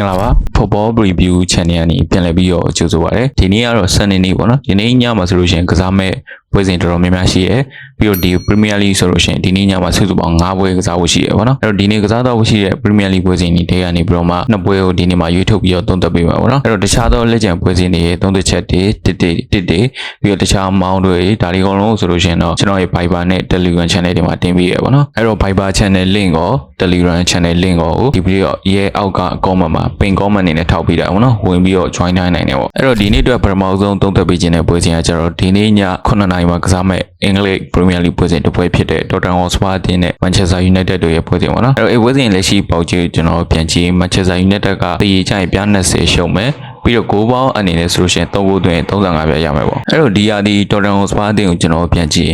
င်္ဂလာပါ Football Review Channel ကနေပြန်လည်ပြီးတော့ကြိုဆိုပါရစေဒီနေ့ကတော့စနေနေ့ပေါ့နော်ဒီနေ့ညမှာဆိုလို့ရှိရင်ကစားမဲ့ပွဲစဉ်တော်တော်များများရှိရယ်ပြီးတော့ဒီ Premier League ဆိုလို့ရှိရင်ဒီနေ့ညမှာစုစုပေါင်း9ပွဲကစားဖို့ရှိရယ်ပေါ့နော်အဲ့တော့ဒီနေ့ကစားတော့ရှိတဲ့ Premier League ပွဲစဉ်တွေထဲကနေပြီးတော့မှနှစ်ပွဲကိုဒီနေ့မှာရွေးထုတ်ပြီးတော့သုံးသပ်ပေးပါပေါ့နော်အဲ့တော့တခြားသောလက်ကျန်ပွဲစဉ်တွေရဲ့သုံးသပ်ချက်တွေတစ်တစ်တစ်တစ်ပြီးတော့တခြားမောင်းတွေဒါတွေအကုန်လုံးဆိုလို့ရှိရင်တော့ကျွန်တော်ရဲ့ Viber နဲ့ Telegram Channel တွေမှာတင်ပေးရယ်ပေါ့နော်အဲ့တော့ Viber Channel link ကို Telegram Channel link ကိုဒီဗီဒီယိုရဲ့အောက်က comment မှာ pin comment အနေနဲ့ထောက်ပေးတာပေါ့နော်ဝင်ပြီးတော့ join နိုင်နိုင်တယ်ပေါ့အဲ့တော့ဒီနေ့အတွက်ပထမဆုံးသုံးသပ်ပေးခြင်းတဲ့ပွဲစဉ်ကကျတော့ဒီနေ့ည9နာရီမှာကစားမဲ့အင်္ဂလိပ် Premier League ပွဲစဉ်တစ်ပွဲဖြစ်တဲ့ Tottenham Hotspur အသင်းနဲ့ Manchester United တို့ရဲ့ပွဲစဉ်ပေါ့နော်အဲ့တော့အဲ့ပွဲစဉ်လက်ရှိပေါက်ကြည့်ကျွန်တော်ပြန်ကြည့် Manchester United ကတည်ကြိုင်ပြ20ရှုံးမယ်ပြီးတော့ဂိုးပေါင်းအနေနဲ့ဆိုလို့ရှိရင်3ဂိုးသွင်း35ပြရမယ်ပေါ့အဲ့တော့ဒီရာဒီ Tottenham Hotspur အသင်းကိုကျွန်တော်ပြန်ကြည့်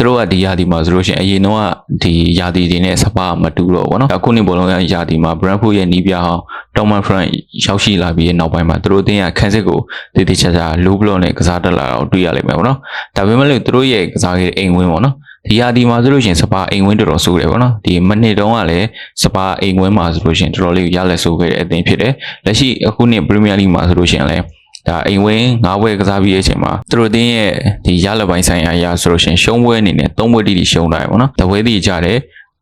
သူတို့ကဒီရာသီမှာဆိုလို့ရှိရင်အရင်တော့ကဒီရာသီတွေနဲ့စပါမတူတော့ဘောနော်အခုနှစ်ဘောလုံးရာသီမှာ Brentford ရဲ့နီးပြဟောင်း Thomas Frank ရောက်ရှိလာပြီးတဲ့နောက်ပိုင်းမှာသူတို့အသင်းကခန်းစစ်ကိုတည်တည်ချာချာ low block နဲ့ကစားတက်လာတော့တွေ့ရလိမ့်မယ်ဘောနော်ဒါပေမဲ့လို့သူတို့ရဲ့ကစားရေးအိမ်ဝင်းပေါ့နော်ဒီရာသီမှာဆိုလို့ရှိရင်စပါအိမ်ဝင်းတော်တော်ဆိုးတယ်ပေါ့နော်ဒီမနစ်တုန်းကလည်းစပါအိမ်ဝင်းမှာဆိုလို့ရှိရင်တော်တော်လေးရလက်ဆိုးခဲ့တဲ့အသင်းဖြစ်တယ်လက်ရှိအခုနှစ် Premier League မှာဆိုလို့ရှိရင်လည်း ဒါအိမ်ဝင်း၅ဘွဲကစားပြီးတဲ့အချိန်မှာသူတို့အတင်းရဲ့ဒီရလက်ပိုင်းဆိုင်ရာအရာဆိုလို့ရှိရင်ရှုံးပွဲအနေနဲ့၃ဘွဲတိတိရှုံးတာရယ်ပေါ့နော်တပွဲတိကြတယ်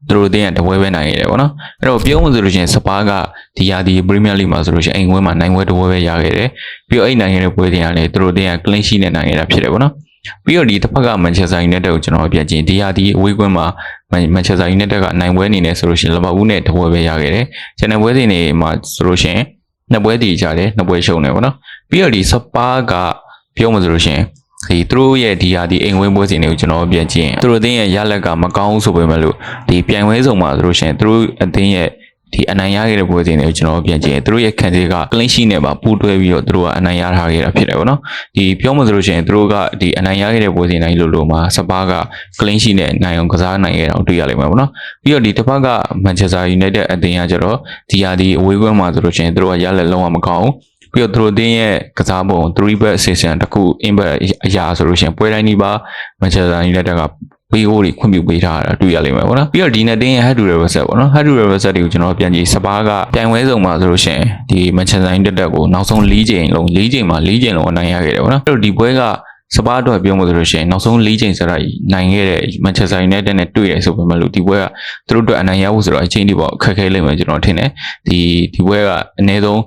သူတို့အတင်းရဲ့တပွဲပဲနိုင်ရတယ်ပေါ့နော်အဲ့တော့ပြောမှဆိုလို့ရှိရင်စပါးကဒီရာဒီပရီးမီးယားလိမှာဆိုလို့ရှိရင်အိမ်ဝင်းမှာနိုင်ပွဲတပွဲပဲရခဲ့တယ်ပြီးတော့အဲ့နိုင်ခဲ့တဲ့ပွဲတွေကလည်းသူတို့အတင်းရဲ့ clean sheet နဲ့နိုင်ခဲ့တာဖြစ်တယ်ပေါ့နော်ပြီးတော့ဒီတစ်ဖက်က Manchester United ကိုကျွန်တော်ပြန်ကြည့်ဒီရာဒီအဝေးကွင်းမှာ Manchester United ကနိုင်ပွဲအနေနဲ့ဆိုလို့ရှိရင်လဘဦးနဲ့တပွဲပဲရခဲ့တယ်။ကျန်တဲ့ပွဲစဉ်တွေမှာဆိုလို့ရှိရင် နှစ်ပွဲတည်ကြတယ်နှစ်ပွဲရှုံးတယ်ပေါ့နော်။ပြီးတော့ဒီစပါးကပြောမှဆိုလို့ရှိရင်ဒီသူတို့ရဲ့ဒီဟာဒီအိမ်ဝင်းပွဲစဉ်တွေကိုကျွန်တော်ပြန်ကြည့်ရင်သူတို့အသင်းရဲ့ရလက်ကမကောင်းဘူးဆိုပေမဲ့လို့ဒီပြိုင်ပွဲဆောင်မှာဆိုလို့ရှိရင်သူတို့အသင်းရဲ့ ဒီအနိုင်ရခဲ့တဲ့ပွဲစဉ်တွေကိုကျွန်တော်ပြန်ကြည့်ရင်သူတို့ရဲ့ခံစစ်က clean sheet နဲ့ပါပူးတွဲပြီးတော့သူတို့ကအနိုင်ရထားခဲ့တာဖြစ်တယ်ပေါ့နော်ဒီပြောမှဆိုလို့ရှိရင်သူတို့ကဒီအနိုင်ရခဲ့တဲ့ပွဲစဉ်တိုင်းလို့လို့မှာစပါးက clean sheet နဲ့နိုင်အောင်ကစားနိုင်ခဲ့တာကိုတွေ့ရလိမ့်မယ်ပေါ့နော်ပြီးတော့ဒီတစ်ဖက်က Manchester United အသင်းကကျတော့ဒီဟာဒီအဝေးကွင်းမှာဆိုလို့ရှိရင်သူတို့ကရလက်လုံးဝမကောင်းဘူးပြီးတော့သူတို့အသင်းရဲ့ကစားပုံ3 back session တခု in back အရာဆိုလို့ရှိရင်ပွဲတိုင်းဒီပါ Manchester United က ပေးဖို့တွေခွင့်ပြုပေးထားတာတွေ့ရလိမ့်မယ်ပေါ့နော်ပြီးတော့ဒီနေ့တင်းရဲ့ head to reverse ပေါ့နော် head to reverse တွေကိုကျွန်တော်ပြန်ကြည့်စပါးကပြိုင်ပွဲစုံမှာဆိုလို့ရှိရင်ဒီ Manchester United ကိုနောက်ဆုံး၄ချိန်လုံး၄ချိန်မှာ၄ချိန်လုံးအနိုင်ရခဲ့တယ်ပေါ့နော်အဲ့တော့ဒီပွဲကစပါးအတွက်ပြောမှဆိုလို့ရှိရင်နောက်ဆုံး၄ချိန်စရိုက်နိုင်ခဲ့တဲ့ Manchester United နဲ့တွေ့ရဆိုပေမဲ့လို့ဒီပွဲကသူတို့အတွက်အနိုင်ရဖို့ဆိုတော့အချိန်ဒီပေါ့အခက်ခဲလိမ့်မယ်ကျွန်တော်ထင်တယ်ဒီဒီပွဲကအနည်းဆုံး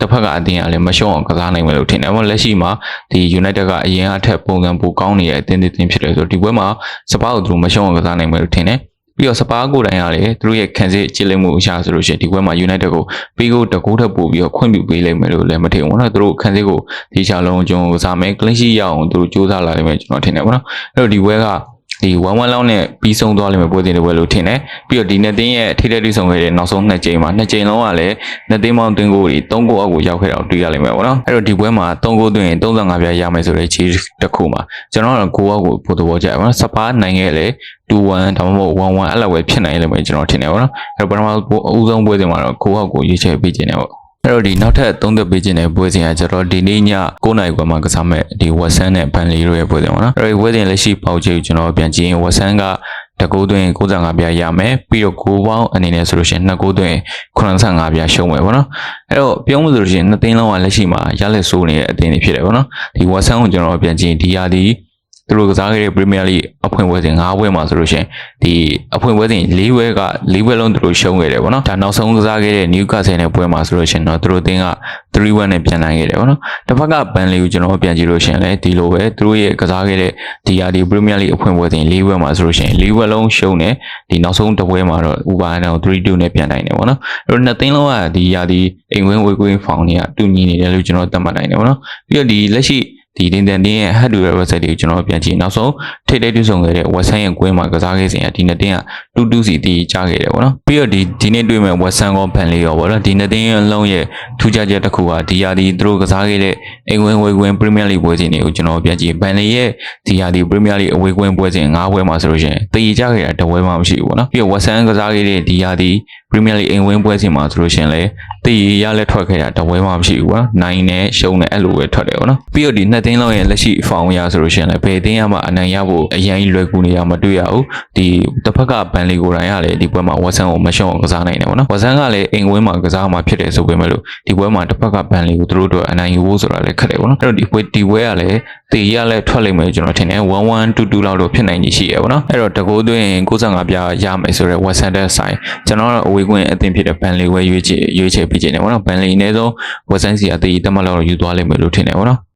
တစ်ဖက်ကအတင်းကလည်းမရှုံးအောင်ကစားနိုင်မယ်လို့ထင်တယ်။အမလက်ရှိမှာဒီ United ကအရင်အထက်ပုံစံပိုကောင်းနေတဲ့အတင်းတင်းဖြစ်တယ်ဆိုတော့ဒီပွဲမှာစပါးကိုသူတို့မရှုံးအောင်ကစားနိုင်မယ်လို့ထင်တယ်။ပြီးတော့စပါးကိုယ်တိုင်ကလည်းသူတို့ရဲ့ခံစစ်ကြည့်လိမ့်မှုအရာဆိုလို့ရှိရင်ဒီပွဲမှာ United ကိုပြီးကိုတကူးထပ်ပို့ပြီးတော့ခွင့်ပြုပေးလိမ့်မယ်လို့လည်းမထင်ဘူးနော်။သူတို့ခံစစ်ကိုဒီချာလုံးကျွန်တော်ကစားမယ် clean sheet ရအောင်သူတို့စူးစမ်းလာလိမ့်မယ်ကျွန်တော်ထင်တယ်ပေါ့နော်။အဲ့တော့ဒီပွဲက ဒီ1-1လောက်နဲ့ပြီးဆုံးသွားလိမ့်မယ်ပွဲစဉ်တွေပဲလို့ထင်တယ်ပြီးတော့ဒီနှစ်သင်းရဲ့ထိတဲ့ထိဆုံးခဲ့တဲ့နောက်ဆုံးနှစ်ကြိမ်မှာနှစ်ကြိမ်လုံးကလည်းနှစ်သင်းပေါင်းတွင်းကိုတွေ3ဂိုးအောက်ကိုရောက်ခဲ့တာကိုတွေ့ရလိမ့်မယ်ပေါ့နော်အဲ့တော့ဒီပွဲမှာ3ဂိုးသွင်းရင်35ပြရမယ်ဆိုတဲ့ခြေတစ်ခုမှာကျွန်တော်တို့ဂိုးအောက်ကိုပို့သဘောကျတယ်ပေါ့နော်စပါးနိုင်ခဲ့လေ2-1ဒါမှမဟုတ်1-1အဲ့လောက်ပဲဖြစ်နိုင်လိမ့်မယ်ကျွန်တော်ထင်တယ်ပေါ့နော်အဲ့တော့ပထမဦးဆုံးပွဲစဉ်မှာတော့ဂိုးအောက်ကိုရွေးချယ်ပေးခြင်းတယ်ပေါ့ အဲ့တော့ဒီနောက်ထပ်သုံးသက်ပေးခြင်းတဲ့ပွဲစဉ်ကကျတော့ဒီနေ့ည9နာရီခွဲမှာကစားမဲ့ဒီဝက်ဆန်နဲ့ဘန်လီတို့ရဲ့ပွဲစဉ်ပေါ့နော်အဲ့ဒီပွဲစဉ်လက်ရှိပေါက်ချေကျွန်တော်ပြန်ကြည့်ရင်ဝက်ဆန်ကတကူသွင်း65ပြရမယ်ပြီးတော့ကိုပေါင်းအနေနဲ့ဆိုလို့ရှိရင်2ကူသွင်း85ပြရှုံးမယ်ပေါ့နော်အဲ့တော့ပြောမှဆိုလို့ရှိရင်နှစ်သိန်းလုံးကလက်ရှိမှာရလက်ဆိုးနေတဲ့အသင်းတွေဖြစ်တယ်ပေါ့နော်ဒီဝက်ဆန်ကိုကျွန်တော်ပြန်ကြည့်ဒီရာဒီ သူတို့ကစားခဲ့တဲ့ Premier League အဖွင့်ပွဲစဉ်၅ပွဲမှာဆိုလို့ရှိရင်ဒီအဖွင့်ပွဲစဉ်၄ပွဲက၄ပွဲလုံးသူတို့ရှုံးခဲ့တယ်ပေါ့နော်ဒါနောက်ဆုံးကစားခဲ့တဲ့ Newcastle နဲ့ပွဲမှာဆိုလို့ရှိရင်တော့သူတို့အသင်းက3-1နဲ့ပြန်နိုင်ခဲ့တယ်ပေါ့နော်တစ်ဖက်ကဘန်လီကိုကျွန်တော်ပြန်ကြည့်လို့ရှိရင်လည်းဒီလိုပဲသူတို့ရဲ့ကစားခဲ့တဲ့ဒီရာဒီ Premier League အဖွင့်ပွဲစဉ်၄ပွဲမှာဆိုလို့ရှိရင်၄ပွဲလုံးရှုံးတယ်ဒီနောက်ဆုံးတစ်ပွဲမှာတော့ Uber နဲ့3-2နဲ့ပြန်နိုင်တယ်ပေါ့နော်အဲ့တော့နှစ်သိန်းလုံးကဒီရာဒီအိမ်ဝင်းဝေးကွင်းဖောင်တွေကတူညီနေတယ်လို့ကျွန်တော်သတ်မှတ်နိုင်တယ်ပေါ့နော်ပြီးတော့ဒီလက်ရှိ ဒီတင်တန်တင်းရဲ့ head to head website တွေကိုကျွန်တော်ပြန်ကြည့်နောက်ဆုံးထိထိတွေ့ဆုံခဲ့တဲ့ website ရဲ့ကွင်းမှာကစားခဲ့စဉ်ကဒီနှစ်တင်းက22စီတီးကြားခဲ့တယ်ပေါ့နော်ပြီးတော့ဒီဒီနေ့တွေ့မဲ့ website ကောဖန်လေးရောပေါ့နော်ဒီနှစ်တင်းရဲ့အလုံးရဲ့ထူးခြားချက်တစ်ခုကဒီရာဒီသူတို့ကစားခဲ့တဲ့အိမ်ဝင်ဝေကွင်း Premier League ပွဲစဉ်တွေကိုကျွန်တော်ပြန်ကြည့်ဘန်လေးရဲ့ဒီရာဒီ Premier League အဝေးကွင်းပွဲစဉ်၅ပွဲမှာဆိုလို့ရှိရင်တီးကြားခဲ့တာတစ်ပွဲမှမရှိဘူးပေါ့နော်ပြီးတော့ website ကစားခဲ့တဲ့ဒီရာဒီ Premier League အိမ်ဝင်ပွဲစဉ်မှာဆိုလို့ရှိရင်လည်း တေးရလဲထွက်ခဲ့တာတဝဲမှမရှိဘူးကွာနိုင်နဲ့ရှုံးနဲ့အဲ့လိုပဲထွက်တယ်ပေါ့နော်ပြီးတော့ဒီနှစ်သိန်းလောက်ရဲ့လက်ရှိဖောင်ရဆိုလို့ရှိရင်လည်းဘယ်သိန်းရမှအနိုင်ရဖို့အရင်လွယ်ကူနေရမတွေ့ရဘူးဒီတစ်ဖက်ကဘန်လီကိုယ်တိုင်ရလေဒီပွဲမှာဝက်ဆန်ကိုမရှုံအောင်ကစားနိုင်တယ်ပေါ့နော်ဝက်ဆန်ကလည်းအိမ်ဝင်းမှာကစားမှာဖြစ်တယ်ဆိုပေမဲ့လို့ဒီပွဲမှာတစ်ဖက်ကဘန်လီကိုသူတို့တို့အနိုင်ယူဖို့ဆိုတာလည်းခက်တယ်ပေါ့နော်အဲ့တော့ဒီပွဲဒီပွဲကလည်း တေးရလဲထွက်လိမ့်မယ်ကျွန်တော်ထင်တယ်1122လောက်တော့ဖြစ်နိုင်ကြီးရှိရပေါ့နော်အဲ့တော့တကိုးသွင်း65ပြရမယ်ဆိုတော့ဝက်ဆန်တဲ့ဆိုင်ကျွန်တော်ကတော့အဝေးကွင်းအသင်းဖြစ်တဲ့ဘန်လီဝဲရွေးချယ်ရွေးချယ်ပြီးခြင်းတယ်ပေါ့နော်ဘန်လီအနည်းဆုံးဝက်ဆန်စီအသေးတက်မှတ်လောက်ယူသွားလိမ့်မယ်လို့ထင်တယ်ပေါ့နော်